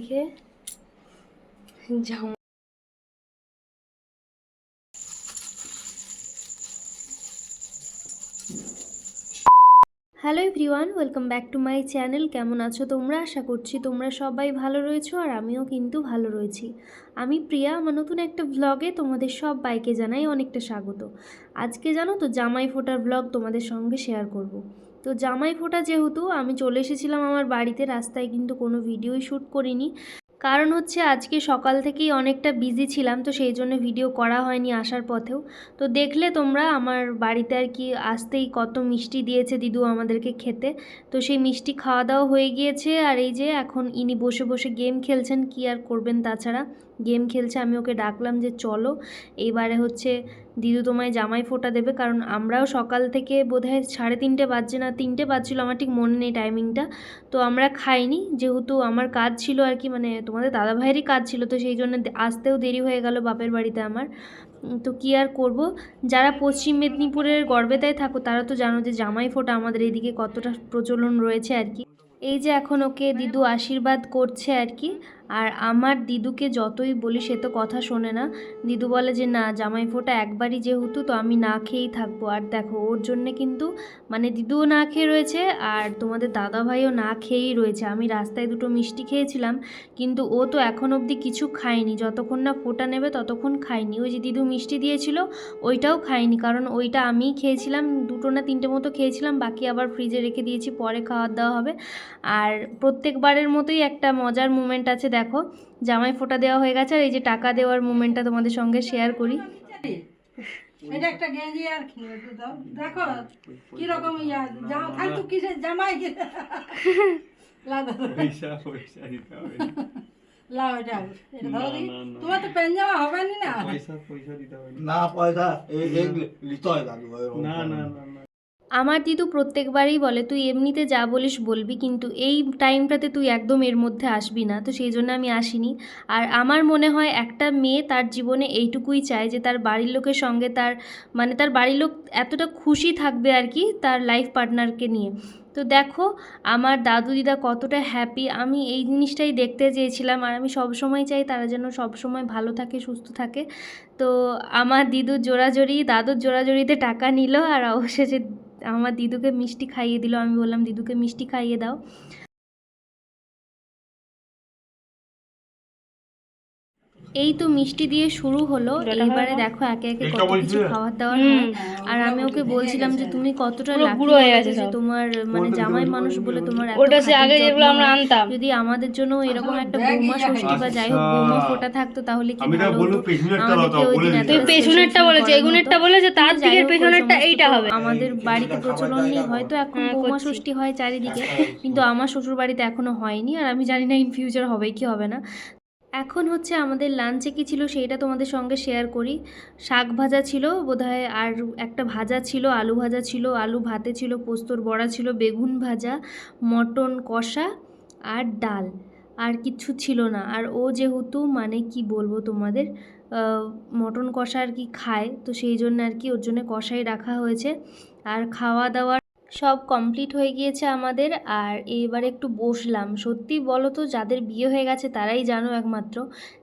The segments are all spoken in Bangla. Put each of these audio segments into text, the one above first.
দেখে জামা hello everyone, welcome back to my channel. কেমন আছো তোমরা? আশা করছি তোমরা সবাই ভালো রয়েছো আর আমিও কিন্তু ভালো রয়েছি। আমি প্রিয়া, আমার নতুন একটা ভ্লগে তোমাদের সব বাইকে জানাই অনেকটা স্বাগত। আজকে জানো তো জামাই ফোটার ভ্লগ তোমাদের সঙ্গে শেয়ার করব। তো জামাই ফোটা যেহেতু, আমি চলে এসেছিলাম আমার বাড়িতে, রাস্তায় কিন্তু কোনো ভিডিওই শ্যুট করিনি। কারণ হচ্ছে আজকে সকাল থেকেই অনেকটা বিজি ছিলাম, তো সেই জন্য ভিডিও করা হয়নি আসার পথেও। তো দেখলে তোমরা, আমার বাড়িতে আর কি আসতেই কত মিষ্টি দিয়েছে দিদু আমাদেরকে খেতে। তো সেই মিষ্টি খাওয়া দাওয়া হয়ে গিয়েছে, আর এই যে এখন ইনি বসে বসে গেম খেলছেন, কি আর করবেন তাছাড়া। গেম খেলছে, আমি ওকে ডাকলাম যে চলো। এইবারে হচ্ছে দিদু তোমায় জামাই ফোঁটা দেবে, কারণ আমরাও সকাল থেকে বোধহয় সাড়ে তিনটে বাজছে না, তিনটে বাজছিল, আমার ঠিক মনে নেই টাইমিংটা তো আমরা খাইনি, যেহেতু আমার কাজ ছিল আর কি মানে তোমাদের দাদা ভাইয়েরই কাজ ছিল, তো সেই জন্য আসতেও দেরি হয়ে গেল বাপের বাড়িতে আমার। তো কী আর করব? যারা পশ্চিম মেদিনীপুরের গর্বেতায় থাকো, তারা তো জানো যে জামাই ফোঁটা আমাদের এইদিকে কতটা প্রচলন রয়েছে আর কি। এই যে এখন ওকে দিদু আশীর্বাদ করছে আর কি আর আমার দিদুকে যতই বলি, সে তো কথা শোনে না। দিদু বলে যে, না, জামাই ফোঁটা একবারই যেহেতু, তো আমি না খেয়েই থাকব। আর দেখো, ওর জন্যে কিন্তু মানে দিদুও না খেয়ে রয়েছে আর তোমাদের দাদা ভাইও না খেয়েই রয়েছে। আমি রাস্তায় দুটো মিষ্টি খেয়েছিলাম, কিন্তু ও তো এখন অবধি কিছু খায়নি। যতক্ষণ না ফোঁটা নেবে, ততক্ষণ খায়নি। ওই যে দিদু মিষ্টি দিয়েছিল, ওইটাও খাইনি কারণ ওইটা আমিই খেয়েছিলাম, দুটো না তিনটে মতো খেয়েছিলাম, বাকি আবার ফ্রিজে রেখে দিয়েছি, পরে খাওয়ার দাওয়া হবে। আর প্রত্যেকবারের মতোই একটা মজার মুমেন্ট আছে দেখো জামাই ফোঁটা দেওয়া হয়ে গেছে আর এই যে টাকা দেওয়ার মুমেন্টটা তোমাদের সঙ্গে শেয়ার করি এটা একটা গেঞ্জি আর কি দাও দেখো কীরকম ইয়া জামা ফালতু কিসের জামাই কি লাও দাও পয়সা পয়সা দিতে হবে না। লাও এটা এটা ধরো না, দেখি না, না। তোমার তো পেন জামা হবে নি না পয়সা পয়সা দিতে হবে না। পয়সা এই হয় না না। না না আমার দিদু প্রত্যেকবারই বলে, তুই এমনিতে যা বলিস বলবি, কিন্তু এই টাইমটাতে তুই একদম এর মধ্যে আসবি না। তো সেই জন্য আমি আসিনি। আর আমার মনে হয় একটা মেয়ে তার জীবনে এইটুকুই চায় যে তার বাড়ির লোকের সঙ্গে তার মানে তার বাড়ির লোক এতটা খুশি থাকবে আর কি তার লাইফ পার্টনারকে নিয়ে। তো দেখো, আমার দাদু দিদা কতটা হ্যাপি আমি এই জিনিসটাই দেখতে চেয়েছিলাম আর আমি সবসময় চাই তারা যেন সবসময় ভালো থাকে, সুস্থ থাকে। তো আমার দিদুর জোড়াজোড়ি দাদুর জোড়াজোড়িতে টাকা নিল আর অবশেষে আমার দিদুকে মিষ্টি খাইয়ে দিল আমি বললাম দিদুকে মিষ্টি খাইয়ে দাও। এই তো মিষ্টি দিয়ে শুরু হলো। এইবারে দেখো একে একে কত কিছু খাবার দাবার হয়। আর আমি ওকে বলছিলাম যে তুমি কতটা লাকি হয়ে গেছে যে তোমার মানে জামাই মানুষ বলে তোমার এত ওটা সে আগে যেগুলো আমরা আনতাম। যদি আমাদের জন্য এরকম একটা বৌমা ষষ্ঠী বা যাই হোক বৌমা ফোটা থাকতো তাহলে কি আমি ভালো বলব হতো? তুই। পেছনেরটা বলেছে এগুনেরটা বলেছে তার দিকের পেছনেরটা এইটা হবে। আমাদের বাড়িতে প্রচলন নেই হয়তো এখন হ্যাঁ, বৌমা ষষ্ঠী হয় চারিদিকে। কিন্তু আমার শ্বশুর বাড়িতে এখনও হয়নি আর আমি জানি না ইন ফিউচার হবে কি হবে না এখন হচ্ছে আমাদের লাঞ্চে কি ছিল সেইটা তোমাদের সঙ্গে শেয়ার করি। শাক ভাজা ছিল বোধহয়, আর একটা ভাজা ছিল, আলু ভাজা ছিল, আলু ভাতে ছিল পোস্তর বড়া ছিল, বেগুন ভাজা, মটন কষা আর ডাল। আর কিচ্ছু ছিল না। আর ও যেহেতু মানে কি বলব তোমাদের মটন কষা আর কি খায়, তো সেই জন্য আর কি ওর জন্য কষাই রাখা হয়েছে। আর খাওয়া দাওয়া সব কমপ্লিট হয়ে গিয়েছে আমাদের, আর এবার একটু বসলাম। সত্যি বলো তো, যাদের বিয়ে হয়ে গেছে তারাই জানো একমাত্র,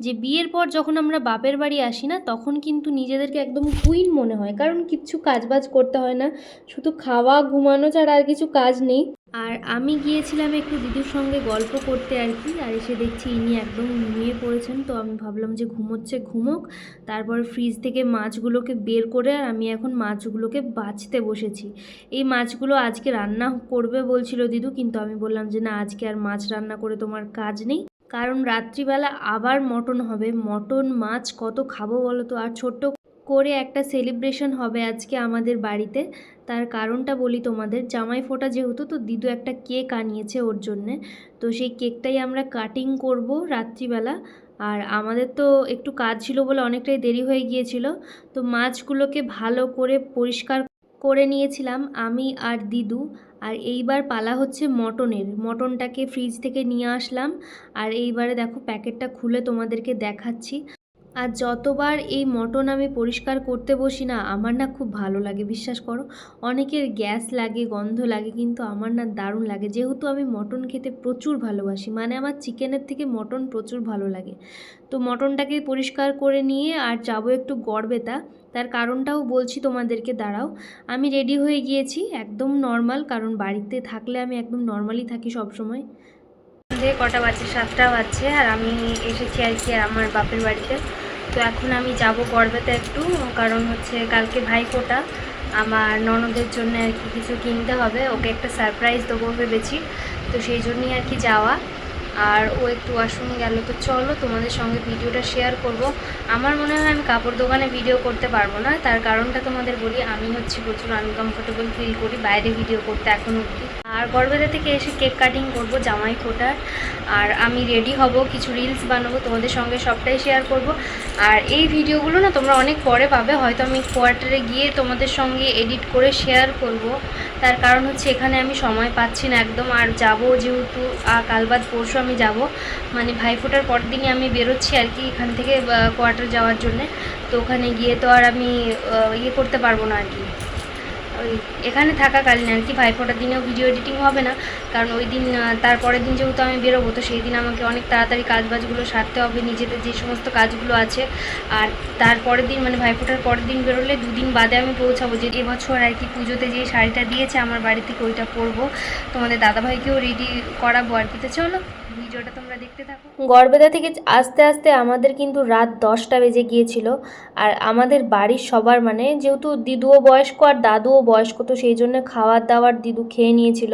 যে বিয়ের পর যখন আমরা বাপের বাড়ি আসি না, তখন কিন্তু নিজেদেরকে একদম কুইন মনে হয়। কারণ কিচ্ছু কাজবাজ করতে হয় না, শুধু খাওয়া, ঘুমানো ছাড়া আর কিছু কাজ নেই। আর আমি গিয়েছিলাম একটু দিদির সঙ্গে গল্প করতে আর কি, আর এসে দেখছি ইনি একদম ঘুমিয়ে পড়েছেন। তো আমি ভাবলাম যে ঘুমোচ্ছে, ঘুমোক। তারপর ফ্রিজ থেকে মাছগুলোকে বের করে আর আমি এখন মাছগুলোকে বাছতে বসেছি। এই মাছগুলো আজকে রান্না করবে বলছিল দিদু, কিন্তু আমি বললাম যে না, আজকে আর মাছ রান্না করে তোমার কাজ নেই। কারণ রাত্রিবেলা আবার মটন হবে। মটন, মাছ কত খাব বলো তো? আর ছোট্ট করে একটা সেলিব্রেশন হবে আজকে আমাদের বাড়িতে। তার কারণটা বলি তোমাদের, জামাই ফোঁটা যেহেতু, তো দিদু একটা কেক আনিয়েছে ওর জন্যে। তো সেই কেকটাই আমরা কাটিং করব রাত্রিবেলা। আর আমাদের তো একটু কাজ ছিল বলে অনেকটাই দেরি হয়ে গিয়েছিল। তো মাছগুলোকে ভালো করে পরিষ্কার করে নিয়েছিলাম আমি আর দিদু। আর এইবার পালা হচ্ছে মটনের। মটনটাকে ফ্রিজ থেকে নিয়ে আসলাম। আর এইবারে দেখো প্যাকেটটা খুলে তোমাদেরকে দেখাচ্ছি। আর যতবার এই মটন আমি পরিষ্কার করতে বসি না, আমার না খুব ভালো লাগে, বিশ্বাস করো। অনেকের গ্যাস লাগে, গন্ধ লাগে, কিন্তু আমার না দারুণ লাগে। যেহেতু আমি মটন খেতে প্রচুর ভালোবাসি মানে আমার চিকেনের থেকে মটন প্রচুর ভালো লাগে। তো মটনটাকে পরিষ্কার করে নিয়ে আর যাব একটু গড়বেতা, তার কারণটাও বলছি তোমাদেরকে, দাঁড়াও। আমি রেডি হয়ে গিয়েছি, একদম নর্মাল, কারণ বাড়িতে থাকলে আমি একদম নর্মালি থাকি সব সময় কটা বাজছে সাতটা বাজছে আর আমি এসেছি আর কি আমার বাপের বাড়িতে। তো এখন আমি যাব গড়বেতে একটু, কারণ হচ্ছে কালকে ভাইফোঁটা। আমার ননদের জন্য আর কি কিছু কিনতে হবে, ওকে একটা সারপ্রাইজ দেবো ভেবেছি। তো সেই জন্যই আর কি যাওয়া। আর ও একটু ওয়াশরুমে গেল, তো চলো তোমাদের সঙ্গে ভিডিওটা শেয়ার করব। আমার মনে হয় আমি কাপড় দোকানে ভিডিও করতে পারব না, তার কারণটা তোমাদের বলি। আমি হচ্ছে প্রচুর আনকমফোর্টেবল ফিল করি, বাইরে ভিডিও করতে এখন অবধি। আর গড়বেতা থেকে এসে কেক কাটিং করব জামাই ফোটার আর আমি রেডি হব কিছু রিলস বানাবো তোমাদের সঙ্গে সবটাই শেয়ার করব। আর এই ভিডিওগুলো না তোমরা অনেক পরে পাবে হয়তো আমি কোয়ার্টারে গিয়ে তোমাদের সঙ্গে এডিট করে শেয়ার করব। তার কারণ হচ্ছে এখানে আমি সময় পাচ্ছি না একদম আর যাব যেহেতু আহ, কাল বাদ পরশু আমি যাব। মানে ভাইফোঁটার পর দিনই আমি বেরোচ্ছি আর কি এখান থেকে কোয়ার্টার যাওয়ার জন্যে। তো ওখানে গিয়ে তো আর আমি ইয়ে করতে পারব না আর কি। ওই এখানে থাকাকালীন আর কি ভাইফোঁটার দিনেও ভিডিও এডিটিং হবে না। কারণ ওই দিন তারপরের দিন যেহেতু আমি বেরোবো, তো সেই দিন আমাকে অনেক তাড়াতাড়ি কাজ বাজগুলো সারতে হবে, নিজেদের যে সমস্ত কাজগুলো আছে। আর তারপরের দিন মানে ভাইফোঁটার পরের দিন বেরোলে দুদিন বাদে আমি পৌঁছাবো। যে এবছর আর কি পুজোতে যে শাড়িটা দিয়েছে, আমার বাড়ি থেকে ওইটা পরবো। তোমাদের দাদাভাইকেও রেডি করাবো আর কি। তো চলো, ভিডিওটা তোমরা দেখতে থাকো। গড়বেতা থেকে আস্তে আস্তে আমাদের কিন্তু রাত দশটা বেজে গিয়েছিল। আর আমাদের বাড়ির সবার মানে যেহেতু দিদুও বয়স্ক আর দাদুও বয়স্ক তো সেই জন্য খাওয়ার দাওয়ার দিদু খেয়ে নিয়েছিল।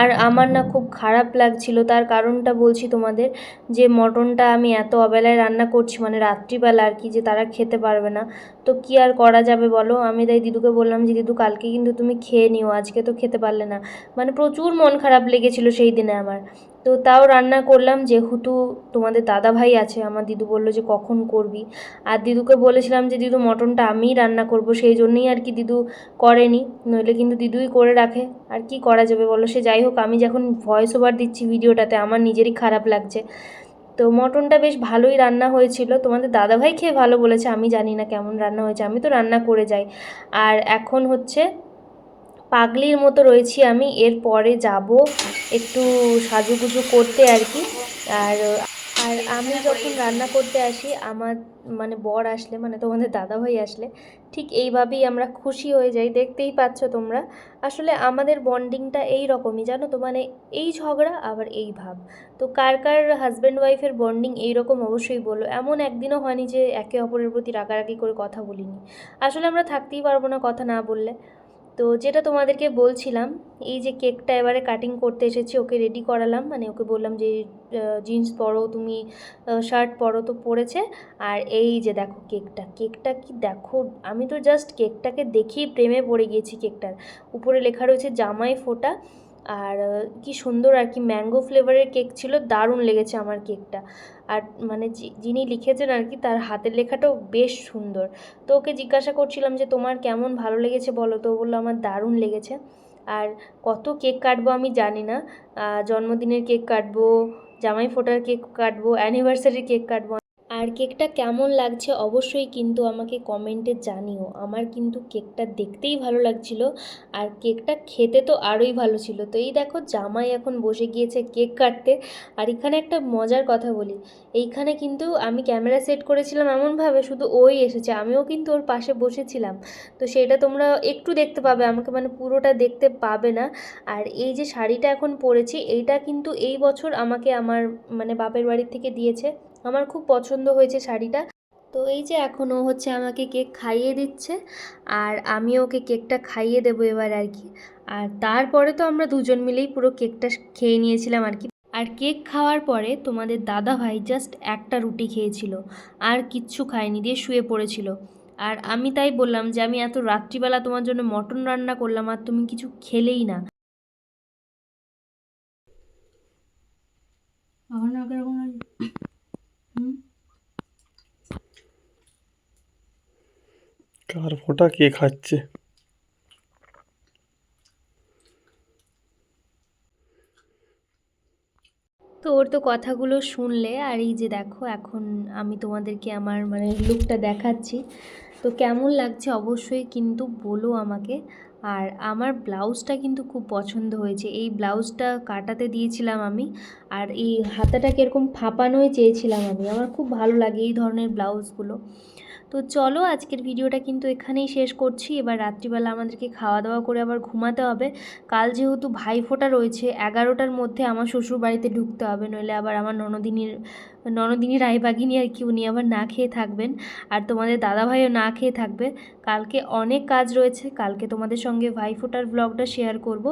আর আমার না খুব খারাপ লাগছিল, তার কারণটা বলছি তোমাদের যে মটনটা আমি এত অবেলায় রান্না করছি মানে রাত্রিবেলা আর কি, যে তারা খেতে পারবে না। তো কি আর করা যাবে বলো? আমি তাই দিদুকে বললাম যে, দিদু, কালকে কিন্তু তুমি খেয়ে নিও, আজকে তো খেতে পারলে না। মানে প্রচুর মন খারাপ লেগেছিল সেই দিনে আমার। তো তাও রান্না করলাম, যেহেতু তোমাদের দাদা ভাই আছে, আমার দিদু বলল যে কখন করবি? আর দিদুকে বলেছিলাম যে, দিদু, মটনটা আমিই রান্না করব সেই জন্যই আর কি দিদু করেনি। নইলে কিন্তু দিদুই করে রাখে। আর কি করা যাবে বলো? সে যাই হোক, আমি যখন ভয়েস ওভার দিচ্ছি ভিডিওটাতে, আমার নিজেরই খারাপ লাগছে। তো মটনটা বেশ ভালোই রান্না হয়েছিল। তোমাদের দাদাভাই খেয়ে ভালো বলেছে, আমি জানি না কেমন রান্না হয়েছে, আমি তো রান্না করে যাই। আর এখন হচ্ছে পাগলির মতো রয়েছি আমি এরপরে যাব একটু সাজুগুজু করতে আর কি। আর আর আমি যখন রান্না করতে আসি, আমার মানে বর আসলে মানে তোমাদের দাদাভাই আসলে, ঠিক এইভাবেই আমরা খুশি হয়ে যাই। দেখতেই পাচ্ছ তোমরা। আসলে আমাদের বন্ডিংটা এই রকমই জানো তো? মানে এই ঝগড়া, আবার এই ভাব। তো কার কার হাজব্যান্ড ওয়াইফের বন্ডিং এইরকম অবশ্যই বলো। এমন একদিনও হয়নি যে একে অপরের প্রতি রাগারাগি করে কথা বলিনি। আসলে আমরা থাকতেই পারব না কথা না বললে। তো যেটা তোমাদেরকে বলছিলাম, এই যে কেকটা এবারে কাটিং করতে এসেছি, ওকে রেডি করালাম মানে ওকে বললাম যে জিন্স পরো, তুমি শার্ট পরো তো পরেছে, আর এই যে দেখো কেকটা কেকটা কি দেখো, আমি তো জাস্ট কেকটাকে দেখেই প্রেমে পড়ে গিয়েছি কেকটার। উপরে লেখা রয়েছে, জামাই ফোটা আর কি সুন্দর আর কি ম্যাঙ্গো ফ্লেভারের কেক ছিল, দারুণ লেগেছে আমার কেকটা আর মানে যিনি লিখেছেন আর কি, তার হাতের লেখাটাও বেশ সুন্দর। তো ওকে জিজ্ঞাসা করছিলাম যে, তোমার কেমন ভালো লেগেছে বলো তো? বলল, আমার দারুণ লেগেছে। আর কত কেক কাটবো আমি জানি না। জন্মদিনের কেক কাটবো, জামাই ফোটার কেক কাটবো অ্যানিভার্সারির কেক কাটবো আর কেকটা কেমন লাগছে অবশ্যই কিন্তু আমাকে কমেন্টে জানিও। আমার কিন্তু কেকটা দেখতেই ভালো লাগছিল আর কেকটা খেতে তো আরোই ভালো ছিল। তো এই দেখো জামাই এখন বসে গিয়েছে কেক কাটতে। আর এখানে একটা মজার কথা বলি, এইখানে কিন্তু আমি ক্যামেরা সেট করেছিলাম এমনভাবে শুধু ওই এসেছে, আমিও কিন্তু ওর পাশে বসেছিলাম। তো সেটা তোমরা একটু দেখতে পাবে, আমাকে মানে পুরোটা দেখতে পাবে না। আর এই যে শাড়িটা এখন পরেছি, এইটা কিন্তু এই বছর আমাকে আমার মানে বাপের বাড়ির থেকে দিয়েছে। আমার খুব পছন্দ হয়েছে শাড়িটা। তো এই যে এখন ও হচ্ছে আমাকে কেক খাইয়ে দিচ্ছে আর আমি ওকে কেকটা খাইয়ে দেবো এবার আর কি। আর তারপরে তো আমরা দুজন মিলেই পুরো কেকটা খেয়ে নিয়েছিলাম আর কি। আর কেক খাওয়ার পরে তোমাদের দাদা ভাই জাস্ট একটা রুটি খেয়েছিল, আর কিচ্ছু খায়নি, দিয়ে শুয়ে পড়েছিল। আর আমি তাই বললাম যে আমি এত রাত্রিবেলা তোমার জন্য মটন রান্না করলাম আর তুমি কিছু খেলেই না। আমার না কার ফোটা কে খাচ্ছে? তো ওর তো কথাগুলো শুনলে আর এই যে দেখো এখন আমি তোমাদেরকে আমার মানে লুকটা দেখাচ্ছি। তো কেমন লাগছে অবশ্যই কিন্তু বলো আমাকে। আর আমার ব্লাউজটা কিন্তু খুব পছন্দ হয়েছে। এই ব্লাউজটা কাটাতে দিয়েছিলাম আমি। আর এই হাতাটাকে এরকম ফাঁপানোই চেয়েছিলাম আমি। আমার খুব ভালো লাগে এই ধরনের ব্লাউজগুলো। তো চলো আজকের ভিডিওটা কিন্তু এখানেই শেষ করছি। এবার রাত্রিবেলা আমাদেরকে খাওয়া দাওয়া করে আবার ঘুমাতে হবে। কাল যেহেতু ভাইফোঁটা রয়েছে, এগারোটার মধ্যে আমার শ্বশুর বাড়িতে ঢুকতে হবে, নইলে আবার আমার ননদিনীর ননদিনী রায়বাগিনী আর কি, উনি আবার না খেয়ে থাকবেন। আর তোমাদের দাদাভাইও না খেয়ে থাকবে। কালকে অনেক কাজ রয়েছে। কালকে তোমাদের সঙ্গে ভাইফোঁটার ব্লগটা শেয়ার করব।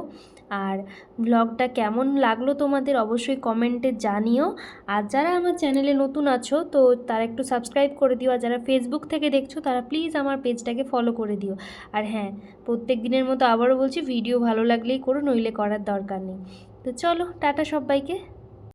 আর ব্লগটা কেমন লাগল তোমাদের অবশ্যই কমেন্টে জানিও। আর যারা আমার চ্যানেলে নতুন আছো, তো তারা একটু সাবস্ক্রাইব করে দিও। আর যারা ফেসবুক থেকে দেখছ, তারা প্লিজ আমার পেজটাকে ফলো করে দিও। আর হ্যাঁ প্রত্যেক দিনের মতো আবারও বলছি ভিডিও ভালো লাগলেই করো, নইলে করার দরকার নেই। তো চলো, টাটা সবাইকে।